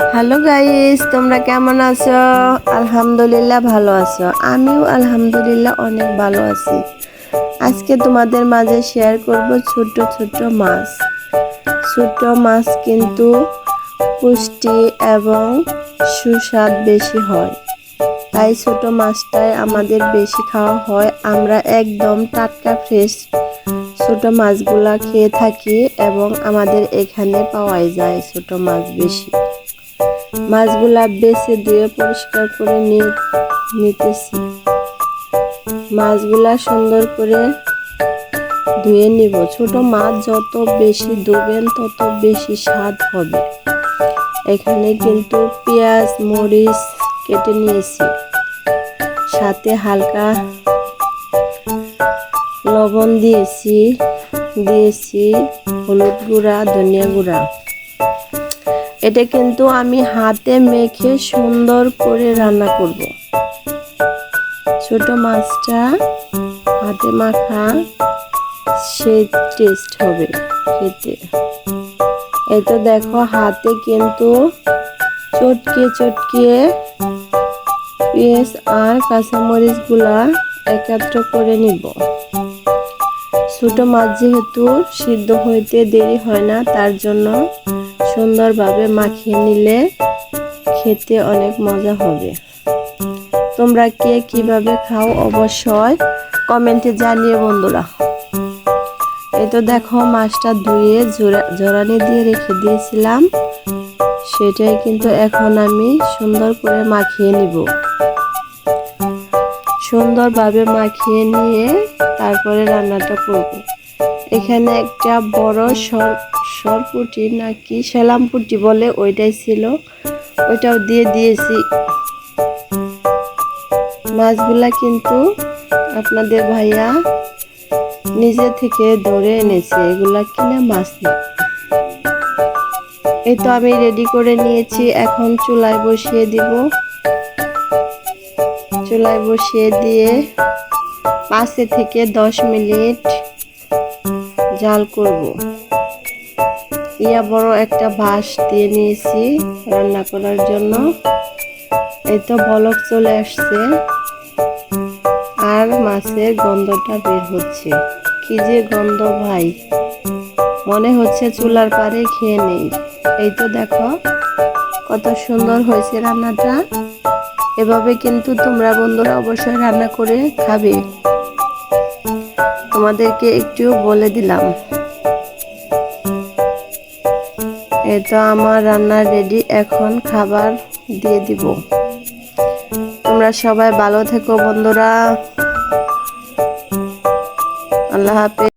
Hello guys, তোমরা কেমন আছো? আলহামদুলিল্লাহ ভালো আছো। আমিও আলহামদুলিল্লাহ অনেক ভালো আছি। আজকে তোমাদের মাঝে শেয়ার করব ছোট ছোট মাছ। ছোট মাছ কিন্তু পুষ্টি এবং সুস্বাদ বেশি হয়। তাই ছোট মাছটাই আমাদের বেশি খাওয়া হয়। আমরা একদম টাটকা ফ্রেশ ছোট মাছগুলা খেয়ে থাকি এবং আমাদের এখানে পাওয়াই যায় ছোট মাছ বেশি। মাছগুলা বেছে ধুয়ে পরিষ্কার করে নিতেছি। মাছগুলা সুন্দর করে ধুয়ে নিব। ছোট মাছ যত বেশি ধুবেন, তত বেশি স্বাদ হবে। এখানে কিন্তু পেঁয়াজ, মরিচ কেটে নিয়েছি। সাথে হালকা লবণ দিয়েছি দিয়েছি হলুদ গুঁড়া, ধনিয়া গুঁড়া। এটা কিন্তু আমি হাতে মেখে সুন্দর করে রান্না করব। ছোট মাছটা হাতে মাখা, সে টেস্ট হবে খেতে। এই তো দেখো হাতে কিন্তু চটকে চটকে পেঁয়াজ আর কাঁচামরিচগুলা একাত্র করে নিব। ছোট মাছ যেহেতু সিদ্ধ হইতে দেরি হয় না, তার জন্য সুন্দরভাবে মাখিয়ে নিলে খেতে অনেক মজা হবে। তোমরা কে কীভাবে খাও অবশ্যই কমেন্টে জানিয়ে বন্ধুরা। এই তো দেখো মাছটা ধুয়ে জোড়ানি দিয়ে রেখে দিয়েছিলাম। সেটাই কিন্তু এখন আমি সুন্দর করে মাখিয়ে নিব। সুন্দরভাবে মাখিয়ে নিয়ে তারপরে রান্নাটা করব। এখানে একটা বড় সর সরপুটি নাকি সেলামপুটি বলে ওইটাই ছিল। ওইটাও দিয়ে দিয়েছি। মাছগুলা কিন্তু আপনাদের ভাইয়া নিজে থেকে ধরে এনেছে। এগুলা কিনা মাছ না। এই তো আমি রেডি করে নিয়েছি। এখন চুলায় বসিয়ে দিব। চুলায় বসিয়ে দিয়ে পাঁচে থেকে দশ মিনিট জাল করব। ইয়া বড় একটা বাঁশ দিয়ে নিয়েছি রান্না করার জন্য। এই তো বলক চলে আসছে। আর মাছের গন্ধটা বের হচ্ছে। কি যে গন্ধ ভাই। মনে হচ্ছে চুলার পারে খেয়ে নেই। এই তো দেখো, কত সুন্দর হয়েছে রান্নাটা। এভাবে কিন্তু তোমরা বন্ধুরা অবশ্যই রান্না করে খাবে। তোমাদেরকে একটু বলে দিলাম। এই তো আমার রান্না রেডি এখন খাবার দিয়ে দিব। তোমরা সবাই ভালো থেকো বন্ধুরা। আল্লাহ হাফেজ।